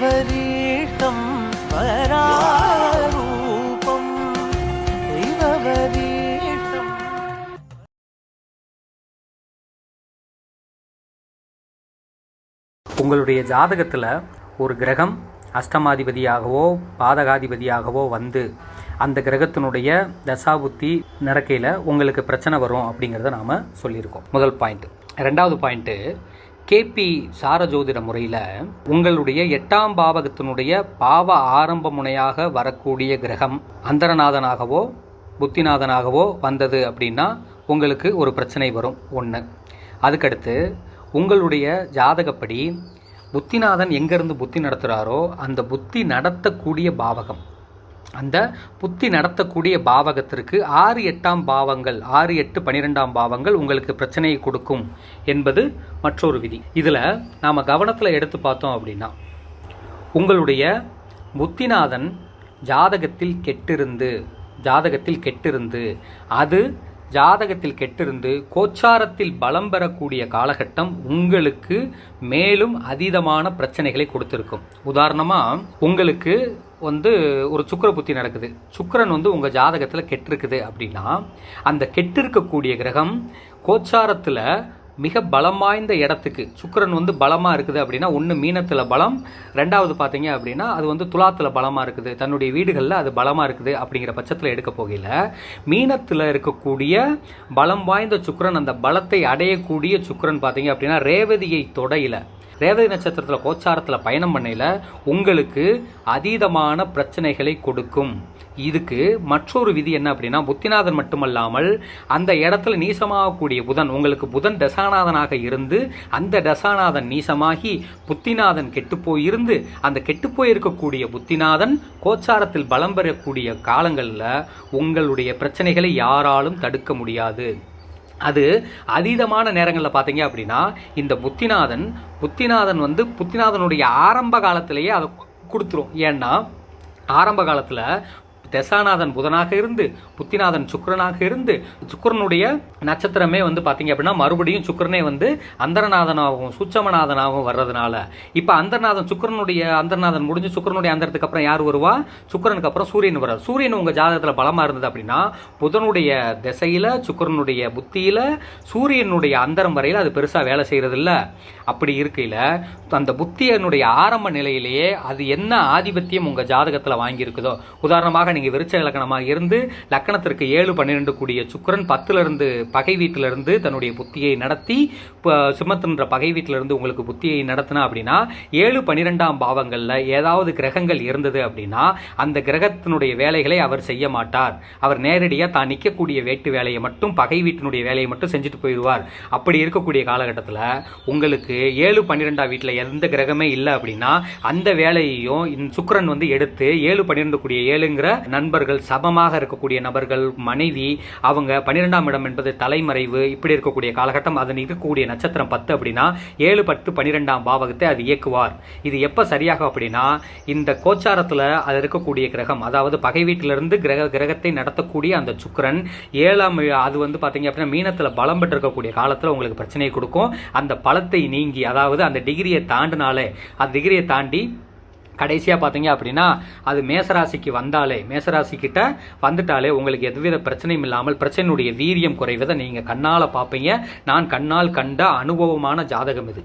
ദൈവവരീഷ്ടം പരാരൂപം ദൈവവരീ உங்களுடைய ஜாதகத்தில் ஒரு கிரகம் அஷ்டமாதிபதியாகவோ பாதகாதிபதியாகவோ வந்து அந்த கிரகத்தினுடைய தசாபுத்தி நிறக்கையில் உங்களுக்கு பிரச்சனை வரும் அப்படிங்கிறத நாம் சொல்லியிருக்கோம். முதல் பாயிண்ட் ரெண்டாவது பாயிண்ட்டு கேபி சாரஜோதிட முறையில் உங்களுடைய எட்டாம் பாவகத்தினுடைய பாவ ஆரம்ப முனையாக வரக்கூடிய கிரகம் அந்தரநாதனாகவோ புத்திநாதனாகவோ வந்தது அப்படின்னா உங்களுக்கு ஒரு பிரச்சனை வரும். ஒன்று அதுக்கடுத்து உங்களுடைய ஜாதகப்படி புத்திநாதன் எங்கேருந்து புத்தி நடத்துகிறாரோ அந்த புத்தி நடத்தக்கூடிய பாவகம். அந்த புத்தி நடத்தக்கூடிய பாவகத்திற்கு ஆறு எட்டாம் பாவங்கள் ஆறு எட்டு பனிரெண்டாம் பாவங்கள் உங்களுக்கு பிரச்சனையை கொடுக்கும் என்பது மற்றொரு விதி. இதில் நாம் கவனத்தில் எடுத்து பார்த்தோம் அப்படின்னா உங்களுடைய புத்திநாதன் ஜாதகத்தில் கெட்டிருந்து ஜாதகத்தில் கெட்டிருந்து அது ஜாதகத்தில் கெட்டிருந்து கோச்சாரத்தில் பலம் பெறக்கூடிய காலகட்டம் உங்களுக்கு மேலும் அதீதமான பிரச்சனைகளை கொடுத்துருக்கும். உதாரணமாக உங்களுக்கு வந்து ஒரு சுக்கர புத்தி நடக்குது. சுக்கரன் வந்து உங்கள் ஜாதகத்தில் கெட்டிருக்குது அப்படின்னா அந்த கெட்டிருக்கக்கூடிய கிரகம் கோச்சாரத்தில் மிக பலம் வாய்ந்த இடத்துக்கு சுக்கிரன் வந்து பலமாக இருக்குது அப்படின்னா ஒன்று மீனத்தில் பலம் ரெண்டாவது பார்த்தீங்க அப்படின்னா அது வந்து துலாத்தில் பலமாக இருக்குது. தன்னுடைய வீடுகளில் அது பலமாக இருக்குது அப்படிங்கிற பட்சத்தில் எடுக்க போகையில் மீனத்தில் இருக்கக்கூடிய பலம் வாய்ந்த சுக்கரன் அந்த பலத்தை அடையக்கூடிய சுக்கரன் பார்த்தீங்க அப்படின்னா ரேவதியை தொடையில. ரேவதி நட்சத்திரத்தில் கோச்சாரத்தில் பயணம் பண்ணையில் உங்களுக்கு அதீதமான பிரச்சனைகளை கொடுக்கும். இதுக்கு மற்றொரு விதி என்ன அப்படின்னா புத்திநாதன் மட்டுமல்லாமல் அந்த இடத்துல நீசமாகக்கூடிய புதன் உங்களுக்கு புதன் தசாநாதனாக இருந்து அந்த தசாநாதன் நீசமாகி புத்திநாதன் கெட்டுப்போயிருந்து அந்த கெட்டுப்போயிருக்கக்கூடிய புத்திநாதன் கோச்சாரத்தில் பலம் பெறக்கூடிய காலங்களில் உங்களுடைய பிரச்சனைகளை யாராலும் தடுக்க முடியாது. அது அதீதமான நேரங்களில் பார்த்தீங்க அப்படின்னா இந்த புத்திநாதன் புத்திநாதன் வந்து புத்திநாதனுடைய ஆரம்ப காலத்திலேயே அதை கொடுத்துரும். ஏன்னா ஆரம்ப காலத்தில் தசாநாதன் புதனாக இருந்து புத்திநாதன் சுக்கிரனாக இருந்து சுக்கிரனுடைய நட்சத்திரமே வந்து பார்த்தீங்க அப்படின்னா மறுபடியும் சுக்கிரனே வந்து அந்தரநாதனாகவும் சுச்சமநாதனாகவும் வர்றதுனால. இப்போ அந்தர்நாதன் சுக்கிரனுடைய அந்தர்நாதன் முடிஞ்சு சுக்கிரனுடைய அந்தரத்துக்கு அப்புறம் யார் வருவா? சுக்கிரனுக்கு அப்புறம் சூரியன் வர்றார். சூரியன் உங்கள் ஜாதகத்தில் பலமாக இருந்தது அப்படின்னா புதனுடைய திசையில் சுக்கிரனுடைய புத்தியில் சூரியனுடைய அந்தரம் வரையில் அது பெருசாக வேலை செய்கிறதில்ல அப்படி இருக்கையில் அந்த புத்தியனுடைய ஆரம்ப நிலையிலேயே அது என்ன ஆதிபத்தியம் உங்கள் ஜாதகத்தில் வாங்கியிருக்குதோ? உதாரணமாக நீங்கள் விருச்ச இலக்கணமாக இருந்து லக்கணத்திற்கு ஏழு பன்னிரெண்டு கூடிய சுக்கரன் பத்துலேருந்து பகை வீட்டிலிருந்து தன்னுடைய புத்தியை நடத்தி இப்போ பகை வீட்டிலிருந்து உங்களுக்கு புத்தியை நடத்தினா அப்படின்னா ஏழு பன்னிரெண்டாம் பாவங்களில் ஏதாவது கிரகங்கள் இருந்தது அப்படின்னா அந்த கிரகத்தினுடைய வேலைகளை அவர் செய்ய மாட்டார். அவர் நேரடியாக தான் நிற்கக்கூடிய வேட்டு வேலையை மட்டும் பகை வீட்டினுடைய வேலையை மட்டும் செஞ்சுட்டு போயிடுவார். அப்படி இருக்கக்கூடிய காலகட்டத்தில் உங்களுக்கு ஏழு பன்னிரெண்டாம் வீட்டில் எந்த கிரகமே இல்லை அப்படின்னா அந்த வேலையையும் சுக்கரன் வந்து எடுத்து ஏழு பன்னிரெண்டு கூடிய ஏழுங்கிற நண்பர்கள் சமமாக இருக்கக்கூடிய நபர்கள் மனைவி அவங்க பன்னிரெண்டாம் இடம் என்பது தலைமறைவு இப்படி இருக்கக்கூடிய காலகட்டம் அதன் இருக்கக்கூடிய நட்சத்திரம் பத்து அப்படின்னா ஏழு பத்து பன்னிரெண்டாம் பாவகத்தை அது இயக்குவார். இது எப்போ சரியாகும் அப்படின்னா இந்த கோச்சாரத்தில் அது இருக்கக்கூடிய கிரகம் அதாவது பகை வீட்டிலிருந்து கிரக கிரகத்தை நடத்தக்கூடிய அந்த சுக்கரன் ஏழாம் அது வந்து பார்த்தீங்க அப்படின்னா மீனத்தில் பலம் பெற்றிருக்கக்கூடிய காலத்தில் உங்களுக்கு பிரச்சனையை கொடுக்கும். அந்த பலத்தை நீங்கி அதாவது அந்த டிகிரியை தாண்டினாலே அந்த டிகிரியை தாண்டி கடைசியாக பார்த்தீங்க அப்படின்னா அது மேசராசிக்கு வந்தாலே மேசராசிக்கிட்ட வந்துட்டாலே உங்களுக்கு எதுவித பிரச்சனையும் இல்லாமல் பிரச்சனையுடைய வீரியம் குறைவதை நீங்கள் கண்ணால் பார்ப்பீங்க நான் கண்ணால் கண்ட அனுபவமான ஜாதகம் இது.